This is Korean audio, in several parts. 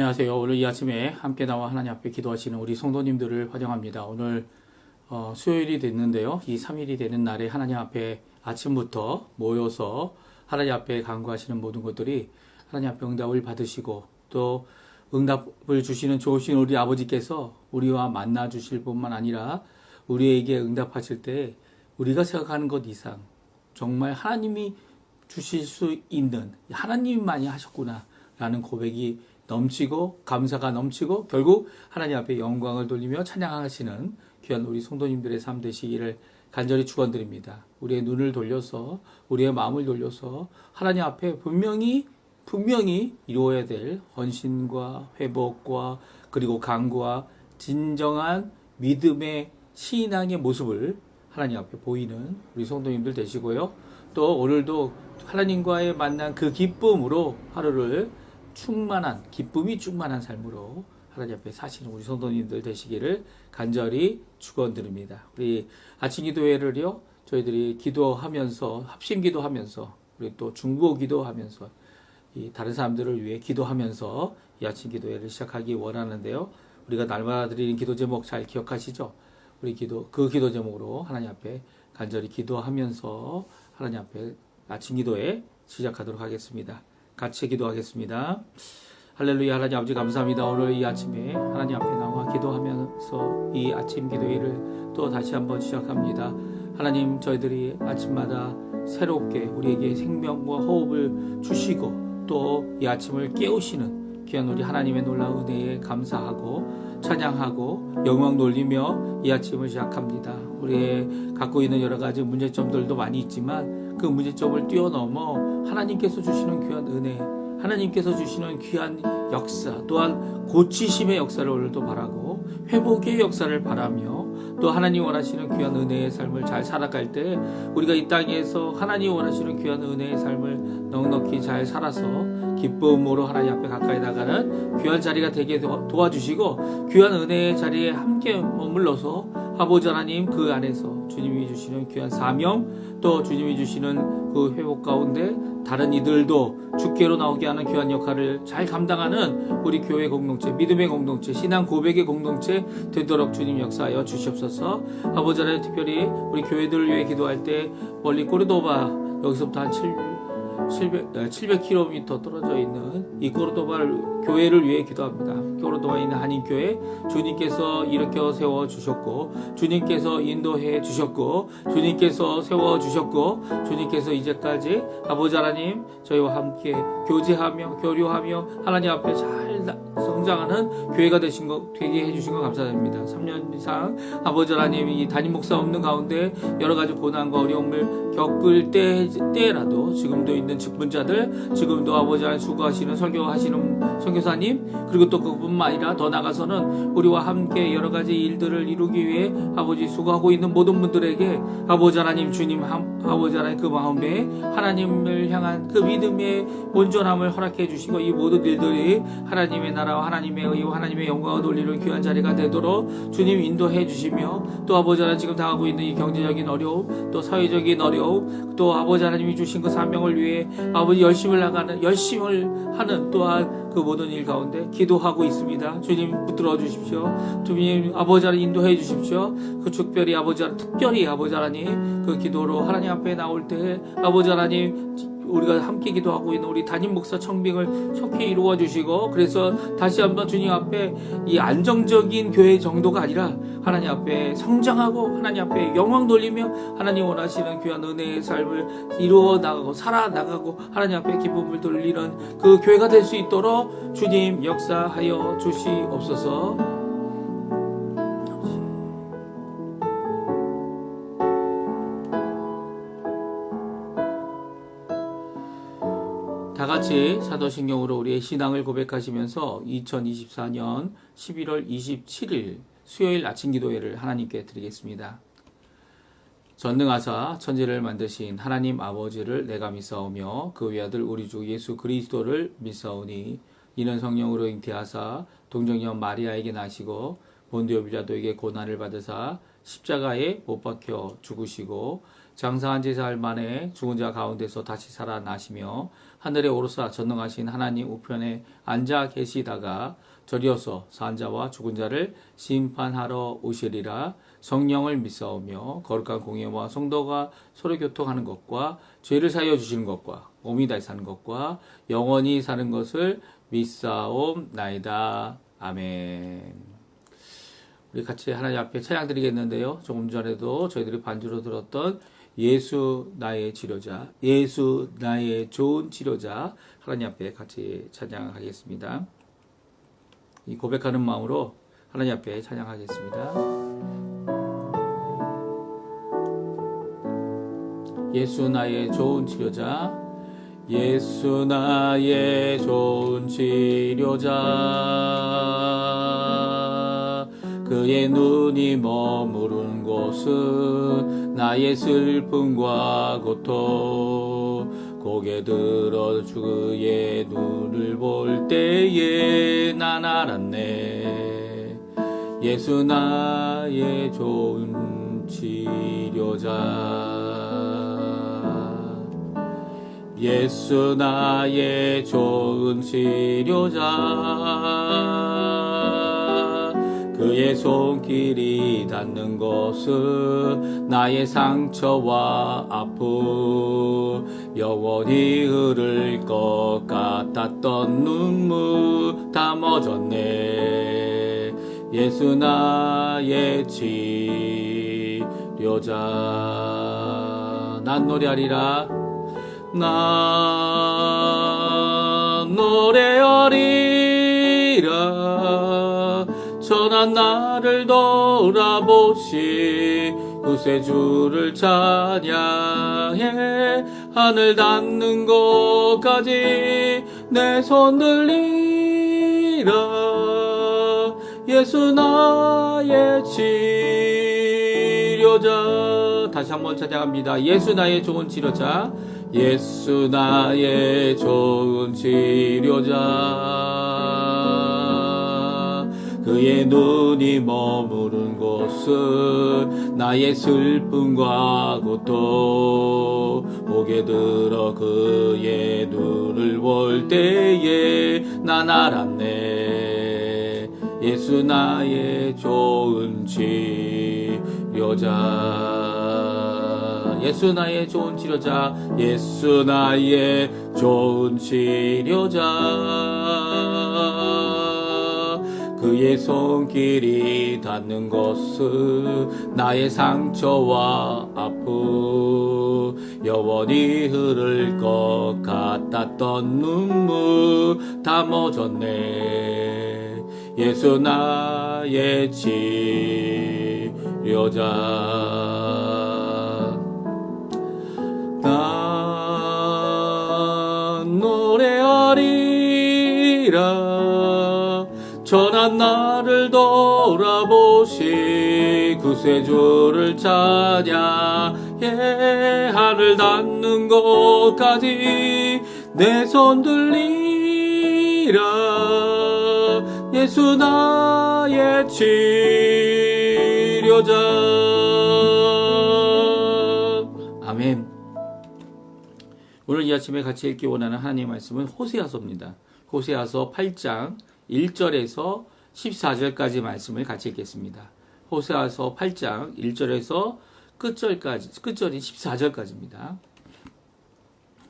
안녕하세요. 오늘 이 아침에 함께 나와 하나님 앞에 기도하시는 우리 성도님들을 환영합니다. 오늘 어, 수요일이 됐는데요. 이 3일이 되는 날에 하나님 앞에 아침부터 모여서 하나님 앞에 간구하시는 모든 것들이 하나님 앞에 응답을 받으시고 또 응답을 주시는 좋으신 우리 아버지께서 우리와 만나 주실 뿐만 아니라 우리에게 응답하실 때 우리가 생각하는 것 이상 정말 하나님이 주실 수 있는 하나님만이 하셨구나 라는 고백이 넘치고 감사가 넘치고 결국 하나님 앞에 영광을 돌리며 찬양하시는 귀한 우리 성도님들의 삶 되시기를 간절히 축원드립니다. 우리의 눈을 돌려서 우리의 마음을 돌려서 하나님 앞에 분명히 분명히 이루어야 될 헌신과 회복과 그리고 강구와 진정한 믿음의 신앙의 모습을 하나님 앞에 보이는 우리 성도님들 되시고요. 또 오늘도 하나님과의 만난 그 기쁨으로 하루를 충만한 기쁨이 충만한 삶으로 하나님 앞에 사시는 우리 성도님들 되시기를 간절히 축원드립니다. 우리 아침 기도회를요 저희들이 기도하면서 합심 기도하면서 우리 또 중보 기도하면서 이 다른 사람들을 위해 기도하면서 이 아침 기도회를 시작하기 원하는데요. 우리가 날마다 드리는 기도 제목 잘 기억하시죠? 우리 기도 그 기도 제목으로 하나님 앞에 간절히 기도하면서 하나님 앞에 아침 기도회 시작하도록 하겠습니다. 같이 기도하겠습니다. 할렐루야 하나님 아버지 감사합니다. 오늘 이 아침에 하나님 앞에 나와 기도하면서 이 아침 기도회를 또 다시 한번 시작합니다. 하나님 저희들이 아침마다 새롭게 우리에게 생명과 호흡을 주시고 또 이 아침을 깨우시는 귀한 우리 하나님의 놀라운 은혜에 감사하고 찬양하고 영광 돌리며 이 아침을 시작합니다. 우리의 갖고 있는 여러 가지 문제점들도 많이 있지만 그 문제점을 뛰어넘어 하나님께서 주시는 귀한 은혜, 하나님께서 주시는 귀한 역사, 또한 고치심의 역사를 오늘도 바라고 회복의 역사를 바라며 또 하나님 원하시는 귀한 은혜의 삶을 잘 살아갈 때 우리가 이 땅에서 하나님 원하시는 귀한 은혜의 삶을 넉넉히 잘 살아서 기쁨으로 하나님 앞에 가까이 나가는 귀한 자리가 되게 도- 도와주시고 귀한 은혜의 자리에 함께 머물러서 아버지 하나님 그 안에서 주님이 주시는 귀한 사명 또 주님이 주시는 그 회복 가운데 다른 이들도 주께로 나오게 하는 귀한 역할을 잘 감당하는 우리 교회 공동체, 믿음의 공동체, 신앙 고백의 공동체 되도록 주님 역사하여 주시옵소서. 아버지 하나님 특별히 우리 교회들을 위해 기도할 때 멀리 꼬르도바 여기서부터 한 7, 700, 700km 떨어져 있는 이 꼬르도바 교회를 위해 기도합니다. 꼬르도바에 있는 한인교회 주님께서 일으켜 세워 주셨고 주님께서 인도해 주셨고 주님께서 세워 주셨고 주님께서 이제까지 아버지 하나님 저희와 함께 교제하며 교류하며 하나님 앞에 잘 나- 성장하는 교회가 되신 거 되게 해 주신 거 감사드립니다. 3년 이상 아버지 하나님 이 담임 목사 없는 가운데 여러 가지 고난과 어려움을 겪을 때 때라도 지금도 있는 직분자들 지금도 아버지 하나님 수고하시는 설교하시는 선교사님 그리고 또 그뿐만 아니라 더 나가서는 우리와 함께 여러 가지 일들을 이루기 위해 아버지 수고하고 있는 모든 분들에게 아버지 하나님 주님 함- 아버지 하나님 그 마음에 하나님을 향한 그 믿음의 온전함을 허락해 주시고 이 모든 일들이 하나님의 나라와 하나님의 의와 하나님의 영광을 돌리는 귀한 자리가 되도록 주님 인도해 주시며 또 아버지 하나님 지금 당하고 있는 이 경제적인 어려움 또 사회적인 어려움 또 아버지 하나님이 주신 그 사명을 위해 아버지 열심을 나가는 열심을 하는 또한 그 모든 일 가운데 기도하고 있습니다. 주님 붙들어 주십시오. 주님 아버지 하나님 인도해 주십시오. 그 특별히 아버지 하나님 특별히 아버지 하나님 그 기도로 하나님 앞에 나올 때 아버지 하나님 우리가 함께 기도하고 있는 우리 담임 목사 청빙을 속히 이루어 주시고 그래서 다시 한번 주님 앞에 이 안정적인 교회 정도가 아니라 하나님 앞에 성장하고 하나님 앞에 영광 돌리며 하나님 원하시는 귀한 은혜의 삶을 이루어 나가고 살아 나가고 하나님 앞에 기쁨을 돌리는 그 교회가 될 수 있도록 주님 역사하여 주시옵소서. 다 같이 사도신경으로 우리의 신앙을 고백하시면서 2024년 11월 27일 수요일 아침 기도회를 하나님께 드리겠습니다. 전능하사 천지를 만드신 하나님 아버지를 내가 믿사오며 그 외아들 우리 주 예수 그리스도를 믿사오니 이는 성령으로 잉태하사 동정녀 마리아에게 나시고 본디오 빌라도에게 고난을 받으사 십자가에 못 박혀 죽으시고 장사한 지 사흘 만에 죽은 자 가운데서 다시 살아나시며 하늘에 오르사 전능하신 하나님 우편에 앉아 계시다가 저리어서 산 자와 죽은 자를 심판하러 오시리라 성령을 믿사오며 거룩한 공예와 성도가 서로 교통하는 것과 죄를 사여 주시는 것과 몸이 다시 사는 것과 영원히 사는 것을 믿사옵나이다 아멘. 우리 같이 하나님 앞에 찬양 드리겠는데요. 조금 전에도 저희들이 반주로 들었던 예수 나의 치료자, 예수 나의 좋은 치료자 하나님 앞에 같이 찬양하겠습니다. 이 고백하는 마음으로 하나님 앞에 찬양하겠습니다. 예수 나의 좋은 치료자, 예수 나의 좋은 치료자, 그의 눈이 머무른 곳은 나의 슬픔과 고통, 고개 들어 주의 눈을 볼 때에 난 알았네. 예수 나의 좋은 치료자. 예수 나의 좋은 치료자. 그의 손길이 닿는 곳은 나의 상처와 아픔 영원히 흐를 것 같았던 눈물 다 멎었네. 예수 나의 치료자. 난 노래하리라. 난 천한 나를 돌아보시. 구세주를 찬양해. 하늘 닿는 곳까지 내 손 들리라. 예수 나의 치료자. 다시 한번 찬양합니다. 예수 나의 좋은 치료자. 예수 나의 좋은 치료자 그의 눈이 머무른 곳은 나의 슬픔과 고통. 목에 들어 그의 눈을 볼 때에 난 알았네. 예수 나의 좋은 치료자. 예수 나의 좋은 치료자. 예수 나의 좋은 치료자 그의 손길이 닿는 곳은 나의 상처와 아픔 영원히 흐를 것 같았던 눈물 다 멎었네. 예수 나의 치료자 나를 돌아보시. 구세주를 찬양해 하늘 닿는 곳까지 내 손 들리라. 예수 나의 치료자. 아멘. 오늘 이 아침에 같이 읽기 원하는 하나님의 말씀은 호세아서입니다. 호세아서 8장 1절에서 14절까지 말씀을 같이 읽겠습니다. 호세아서 8장 1절에서 끝절까지 끝절이 14절까지입니다.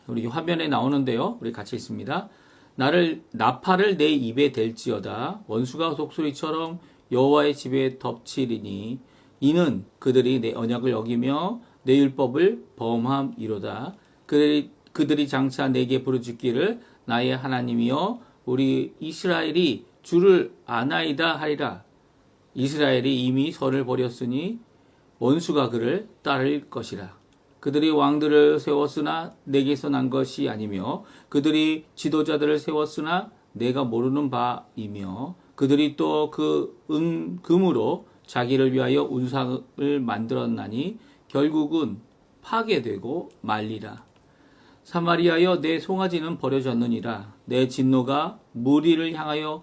우리 화면에 나오는데요. 우리 같이 읽습니다. 나를 나팔을 내 입에 댈지어다 원수가 독수리처럼 여호와의 집에 덮치리니 이는 그들이 내 언약을 어기며 내 율법을 범함이로다. 그들이, 그들이 장차 내게 부르짖기를 나의 하나님이여 우리 이스라엘이 주를 아나이다 하리라. 이스라엘이 이미 선을 버렸으니 원수가 그를 따를 것이라. 그들이 왕들을 세웠으나 내게서 난 것이 아니며 그들이 지도자들을 세웠으나 내가 모르는 바이며 그들이 또 그 은 금으로 자기를 위하여 운상을 만들었나니 결국은 파괴되고 말리라. 사마리아여 내 송아지는 버려졌느니라 내 진노가 무리를 향하여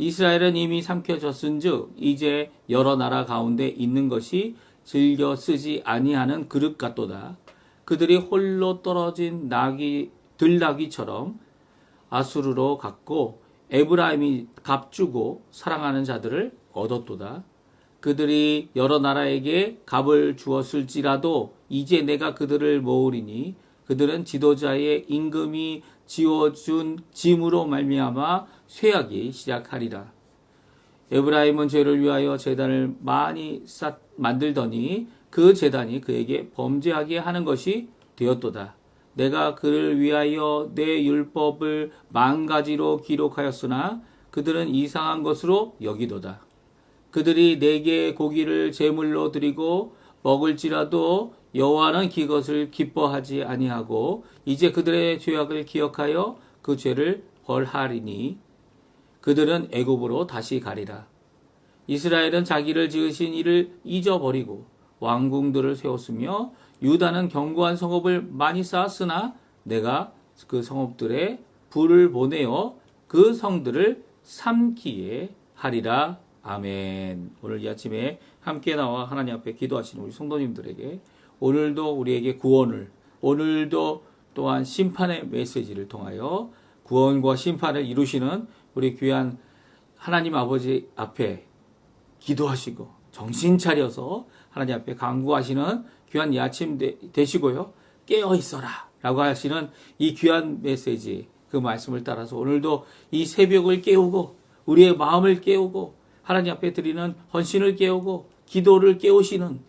이스라엘은 이미 삼켜졌은즉 이제 여러 나라 가운데 있는 것이 즐겨 쓰지 아니하는 그릇 같도다 그들이 홀로 떨어진 낙이 들나귀처럼 아수르로 갔고 에브라임이 값주고 사랑하는 자들을 얻었도다. 그들이 여러 나라에게 값을 주었을지라도 이제 내가 그들을 모으리니 그들은 지도자의 임금이 지어준 짐으로 말미암아 쇠하기 시작하리라. 에브라임은 죄를 위하여 재단을 많이 쌓, 만들더니 그 재단이 그에게 범죄하게 하는 것이 되었도다. 내가 그를 위하여 내 율법을 만 가지로 기록하였으나 그들은 이상한 것으로 여기도다. 그들이 내게 고기를 제물로 드리고 먹을지라도 여호와는 그것을 기뻐하지 아니하고 이제 그들의 죄악을 기억하여 그 죄를 벌하리니 그들은 애굽으로 다시 가리라. 이스라엘은 자기를 지으신 이를 잊어버리고 왕궁들을 세웠으며 유다는 견고한 성읍을 많이 쌓았으나 내가 그 성읍들에 불을 보내어 그 성들을 삼키게 하리라. 아멘. 오늘 이 아침에 함께 나와 하나님 앞에 기도하시는 우리 성도님들에게 오늘도 우리에게 구원을, 오늘도 또한 심판의 메시지를 통하여 구원과 심판을 이루시는 우리 귀한 하나님 아버지 앞에 기도하시고 정신 차려서 하나님 앞에 강구하시는 귀한 이 아침 되, 되시고요. 깨어 있어라. 라고 하시는 이 귀한 메시지, 그 말씀을 따라서 오늘도 이 새벽을 깨우고, 우리의 마음을 깨우고, 하나님 앞에 드리는 헌신을 깨우고, 기도를 깨우시는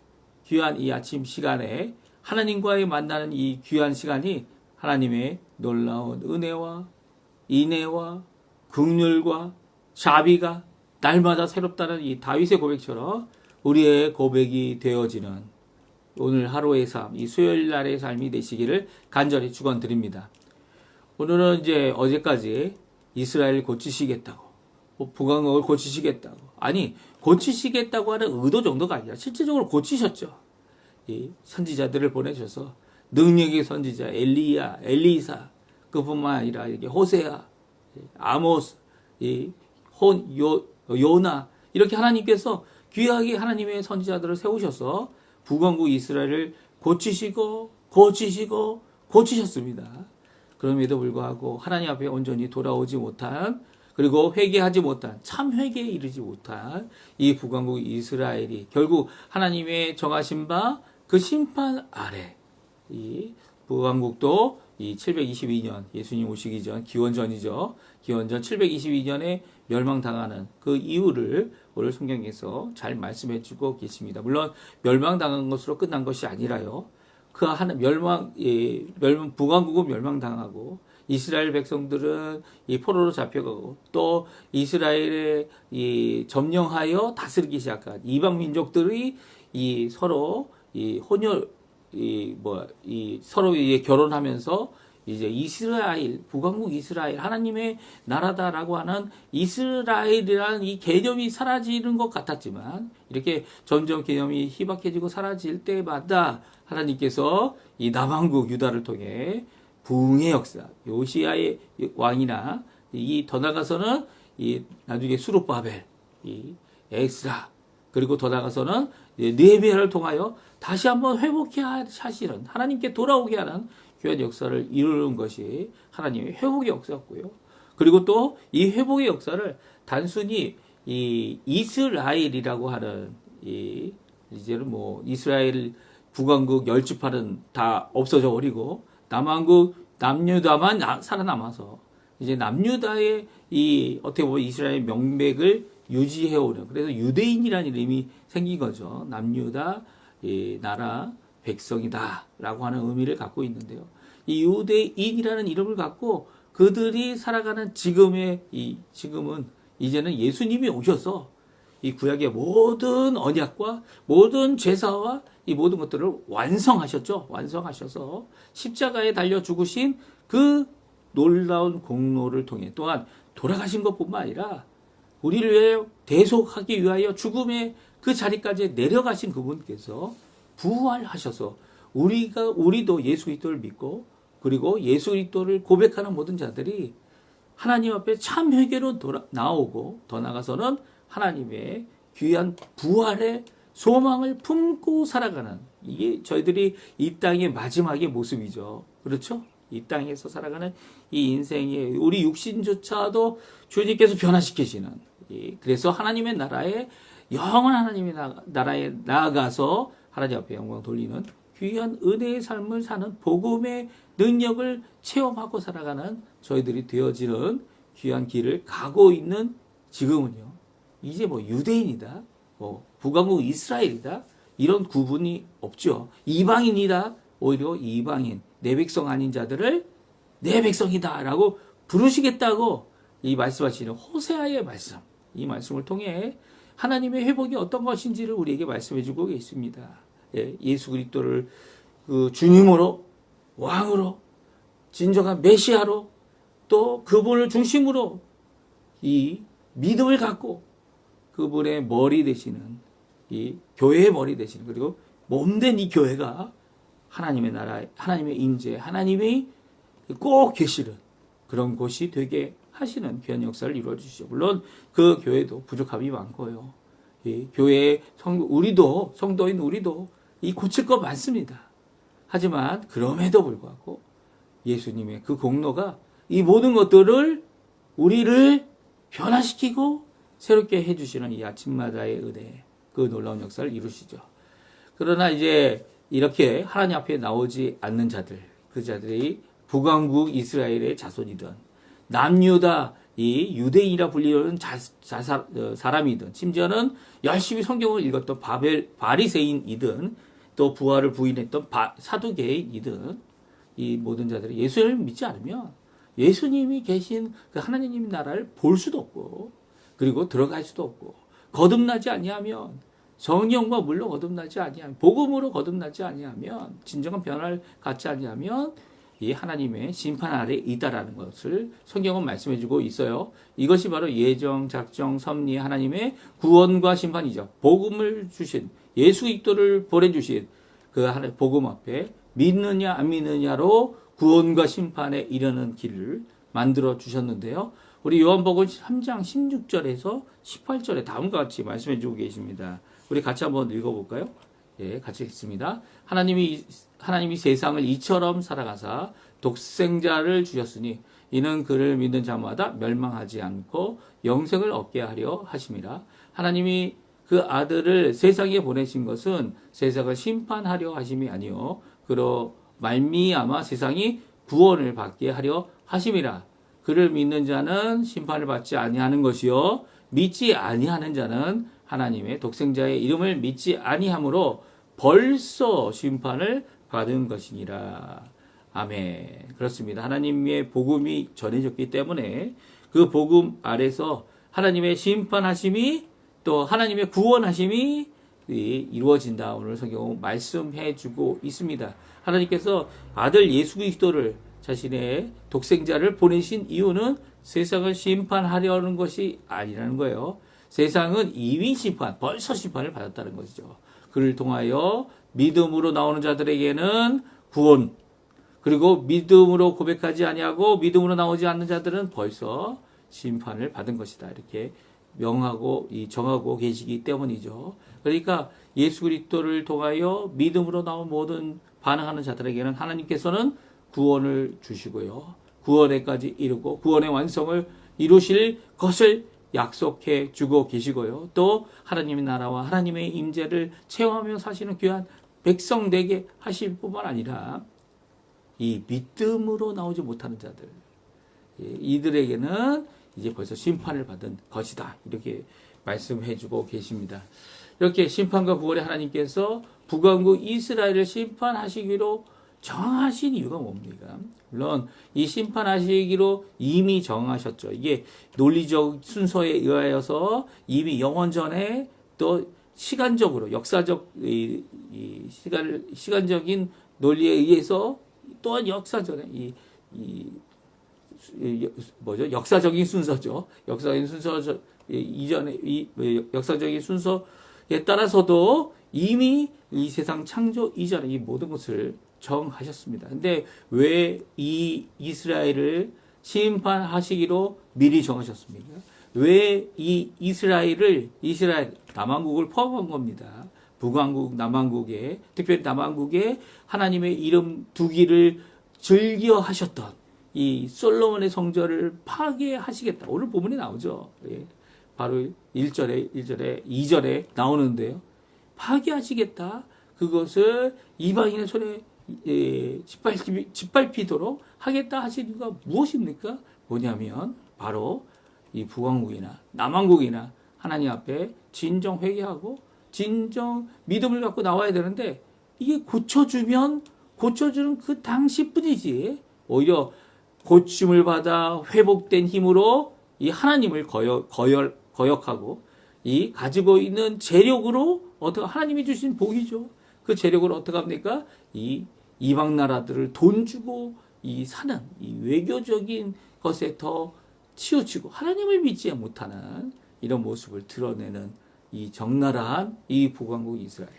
귀한 이 아침 시간에 하나님과의 만나는 이 귀한 시간이 하나님의 놀라운 은혜와 인애와 긍휼과 자비가 날마다 새롭다는 이 다윗의 고백처럼 우리의 고백이 되어지는 오늘 하루의 삶, 이 수요일 날의 삶이 되시기를 간절히 축원드립니다. 오늘은 이제 어제까지 이스라엘 고치시겠다고, 뭐 북왕국을 고치시겠다고, 아니 고치시겠다고 하는 의도 정도가 아니라 실제적으로 고치셨죠. 이 선지자들을 보내셔서 능력의 선지자 엘리야, 엘리사 그뿐만 아니라 이게 호세아, 아모스, 이혼 요 요나 이렇게 하나님께서 귀하게 하나님의 선지자들을 세우셔서 북왕국 이스라엘을 고치시고 고치시고 고치셨습니다. 그럼에도 불구하고 하나님 앞에 온전히 돌아오지 못한 그리고 회개하지 못한 참 회개에 이르지 못한 이 북왕국 이스라엘이 결국 하나님의 정하신 바 그 심판 아래 이 북왕국도 이 722년 예수님 오시기 전 기원전이죠. 기원전 722년에 멸망당하는 그 이유를 오늘 성경에서 잘 말씀해 주고 계십니다. 물론 멸망당한 것으로 끝난 것이 아니라요. 그 하나 멸망 예, 멸망 북왕국은 멸망당하고 이스라엘 백성들은 이 포로로 잡혀가고 또 이스라엘에 이 점령하여 다스리기 시작한 이방 민족들이 이 서로 이 혼혈 이 뭐 이 서로 이 결혼하면서 이제 이스라엘 북왕국 이스라엘 하나님의 나라다라고 하는 이스라엘이라는 이 개념이 사라지는 것 같았지만 이렇게 점점 개념이 희박해지고 사라질 때마다 하나님께서 이 남왕국 유다를 통해 부흥의 역사 요시아의 왕이나 이 더 나가서는 이 나중에 수르바벨 이 엑스라 그리고 더 나가서는 네베를 통하여 다시 한번 회복해 하시는 하나님께 돌아오게 하는 귀한 역사를 이루는 것이 하나님의 회복의 역사였고요. 그리고 또 이 회복의 역사를 단순히 이 이스라엘이라고 하는 이 이제는 뭐 이스라엘 북왕국 열지파는 다 없어져 버리고 남왕국 남유다만 살아남아서 이제 남유다의 이 어떻게 보면 이스라엘 명맥을 유지해 오는 그래서 유대인이라는 이름이 생긴 거죠. 남유다 이 나라 백성이다라고 하는 의미를 갖고 있는데요. 이 유대인이라는 이름을 갖고 그들이 살아가는 지금의 이 지금은 이제는 예수님이 오셔서 이 구약의 모든 언약과 모든 제사와 이 모든 것들을 완성하셨죠. 완성하셔서 십자가에 달려 죽으신 그 놀라운 공로를 통해 또한 돌아가신 것뿐만 아니라 우리를 위해 대속하기 위하여 죽음의 그 자리까지 내려가신 그분께서 부활하셔서 우리가 우리도 예수 그리스도를 믿고 그리고 예수 그리스도를 고백하는 모든 자들이 하나님 앞에 참 회개로 나오고 더 나가서는 하나님의 귀한 부활의 소망을 품고 살아가는 이게 저희들이 이 땅의 마지막의 모습이죠. 그렇죠? 이 땅에서 살아가는 이 인생의 우리 육신조차도 주님께서 변화시키시는 이 그래서 하나님의 나라에 영원한 하나님의 나- 나라에 나아가서 하나님 앞에 영광 돌리는 귀한 은혜의 삶을 사는 복음의 능력을 체험하고 살아가는 저희들이 되어지는 귀한 길을 가고 있는 지금은요. 이제 뭐 유대인이다, 뭐 북왕국 이스라엘이다 이런 구분이 없죠. 이방인이다. 오히려 이방인 내 백성 아닌 자들을 내 백성이다라고 부르시겠다고 이 말씀하시는 호세아의 말씀 이 말씀을 통해 하나님의 회복이 어떤 것인지를 우리에게 말씀해주고 계십니다. 예, 예수 그리스도를 그 주님으로 왕으로 진정한 메시아로 또 그분을 중심으로 이 믿음을 갖고 그분의 머리 되시는 이 교회의 머리 되시는 그리고 몸된 이 교회가 하나님의 나라, 하나님의 임재, 하나님이 꼭 계시는 그런 곳이 되게 하시는 귀한 역사를 이루어 주시죠. 물론 그 교회도 부족함이 많고요. 이 교회 성 우리도 성도인 우리도 이 고칠 것 많습니다. 하지만 그럼에도 불구하고 예수님의 그 공로가 이 모든 것들을 우리를 변화시키고 새롭게 해주시는 이 아침마다의 은혜, 그 놀라운 역사를 이루시죠. 그러나 이제 이렇게 하나님 앞에 나오지 않는 자들, 그 자들이 북왕국 이스라엘의 자손이든 남유다 이 유대인이라 불리는 자, 자, 사, 어, 사람이든 심지어는 열심히 성경을 읽었던 바벨 바리새인이든 또 부활을 부인했던 바, 사두개인이든 이 모든 자들이 예수를 믿지 않으면 예수님이 계신 그 하나님 나라를 볼 수도 없고 그리고 들어갈 수도 없고 거듭나지 아니하면 성령과 물로 거듭나지 아니하면 복음으로 거듭나지 아니하면 진정한 변화를 갖지 아니하면 이 하나님의 심판 아래 있다라는 것을 성경은 말씀해주고 있어요. 이것이 바로 예정, 작정, 섭리 하나님의 구원과 심판이죠. 복음을 주신 예수 그리스도를 보내주신 그 복음 앞에 믿느냐 안 믿느냐로 구원과 심판에 이르는 길을 만들어 주셨는데요. 우리 요한복음 3장 16절에서 18절에 다음과 같이 말씀해 주고 계십니다. 우리 같이 한번 읽어볼까요? 예, 같이 읽습니다. 하나님이 하나님이 세상을 이처럼 살아가사 독생자를 주셨으니 이는 그를 믿는 자마다 멸망하지 않고 영생을 얻게 하려 하심이라. 하나님이 그 아들을 세상에 보내신 것은 세상을 심판하려 하심이 아니요 그로 말미암아 세상이 구원을 받게 하려 하심이라. 그를 믿는 자는 심판을 받지 아니하는 것이요 믿지 아니하는 자는 하나님의 독생자의 이름을 믿지 아니하므로 벌써 심판을 받은 것이니라. 아멘. 그렇습니다. 하나님의 복음이 전해졌기 때문에 그 복음 아래서 하나님의 심판하심이 또 하나님의 구원하심이 이루어진다. 오늘 성경 말씀해 주고 있습니다. 하나님께서 아들 예수 그리스도를 자신의 독생자를 보내신 이유는 세상을 심판하려는 것이 아니라는 거예요. 세상은 이미 심판, 벌써 심판을 받았다는 것이죠. 그를 통하여 믿음으로 나오는 자들에게는 구원, 그리고 믿음으로 고백하지 아니하고 믿음으로 나오지 않는 자들은 벌써 심판을 받은 것이다. 이렇게 명하고 이 정하고 계시기 때문이죠. 그러니까 예수 그리스도를 통하여 믿음으로 나온 모든 반응하는 자들에게는 하나님께서는 구원을 주시고요. 구원에까지 이르고 구원의 완성을 이루실 것을 약속해 주고 계시고요. 또 하나님의 나라와 하나님의 임재를 체험하며 사시는 귀한 백성 되게 하실 뿐만 아니라 이 믿음으로 나오지 못하는 자들 예, 이들에게는 이제 벌써 심판을 받은 것이다. 이렇게 말씀해 주고 계십니다. 이렇게 심판과 구원의 하나님께서 북왕국 이스라엘을 심판하시기로 정하신 이유가 뭡니까? 물론 이 심판하시기로 이미 정하셨죠. 이게 논리적 순서에 의하여서 이미 영원 전에 또 시간적으로 역사적 이, 이 시간 시간적인 논리에 의해서 또한 역사전에 이, 이, 이 뭐죠 역사적인 순서죠 역사적인 순서 저- 이- 이전에 이 뭐, 역사적인 순서에 따라서도 이미 이 세상 창조 이전에 이 모든 것을 정하셨습니다. 근데 왜 이 이스라엘을 심판하시기로 미리 정하셨습니까? 왜 이 이스라엘을 이스라엘 남왕국을 포함한 겁니다. 북왕국, 남왕국에 특별히 남왕국에 하나님의 이름 두기를 즐겨 하셨던 이 솔로몬의 성전을 파괴하시겠다. 오늘 본문에 나오죠. 예. 바로 1절에 1절에 2절에 나오는데요. 파괴하시겠다. 그것을 이방인의 손에 예, 짓밟히, 짓밟히도록 하겠다 하신 이유가 무엇입니까? 뭐냐면 바로 이 북왕국이나 남왕국이나 하나님 앞에 진정 회개하고 진정 믿음을 갖고 나와야 되는데 이게 고쳐주면 고쳐주는 그 당시뿐이지 오히려 고침을 받아 회복된 힘으로 이 하나님을 거역, 거열, 거역하고 이 가지고 있는 재력으로 어떻게 하나님이 주신 복이죠. 그 재력으로 어떻게 합니까? 이 이방 나라들을 돈 주고 이 사는 이 외교적인 것에 더 치우치고 하나님을 믿지 못하는 이런 모습을 드러내는 이 적나라한 이 북왕국 이스라엘,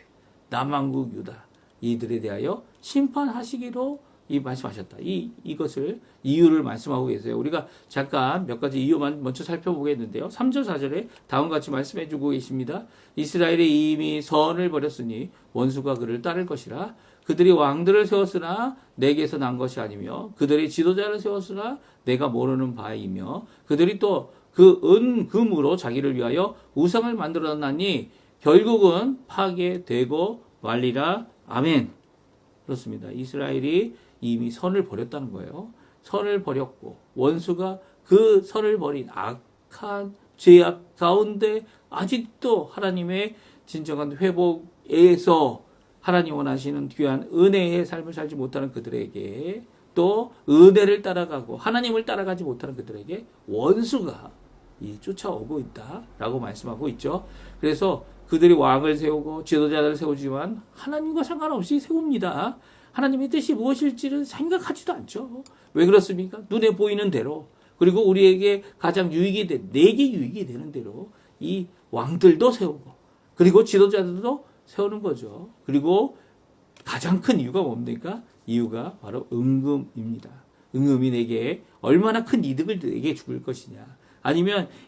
남왕국 유다 이들에 대하여 심판하시기로 이 말씀하셨다. 이 이것을 이유를 말씀하고 계세요. 우리가 잠깐 몇 가지 이유만 먼저 살펴보겠는데요. 3절 4절에 다음과 같이 말씀해 주고 계십니다. 이스라엘이 이미 선을 버렸으니 원수가 그를 따를 것이라 그들이 왕들을 세웠으나 내게서 난 것이 아니며 그들이 지도자를 세웠으나 내가 모르는 바이며 그들이 또 그 은금으로 자기를 위하여 우상을 만들어놨나니 결국은 파괴되고 말리라 아멘 그렇습니다. 이스라엘이 이미 선을 버렸다는 거예요. 선을 버렸고 원수가 그 선을 버린 악한 죄악 가운데 아직도 하나님의 진정한 회복에서 하나님 원하시는 귀한 은혜의 삶을 살지 못하는 그들에게 또 은혜를 따라가고 하나님을 따라가지 못하는 그들에게 원수가 이 쫓아오고 있다라고 말씀하고 있죠. 그래서 그들이 왕을 세우고 지도자를 세우지만 하나님과 상관없이 세웁니다. 하나님의 뜻이 무엇일지를 생각하지도 않죠. 왜 그렇습니까? 눈에 보이는 대로 그리고 우리에게 가장 유익이 돼 내게 유익이 되는 대로 이 왕들도 세우고 그리고 지도자들도 세우는 거죠. 그리고 가장 큰 이유가 뭡니까? 이유가 바로 은금입니다. 은금이 내게 얼마나 큰 이득을 내게 줄 것이냐. 아니면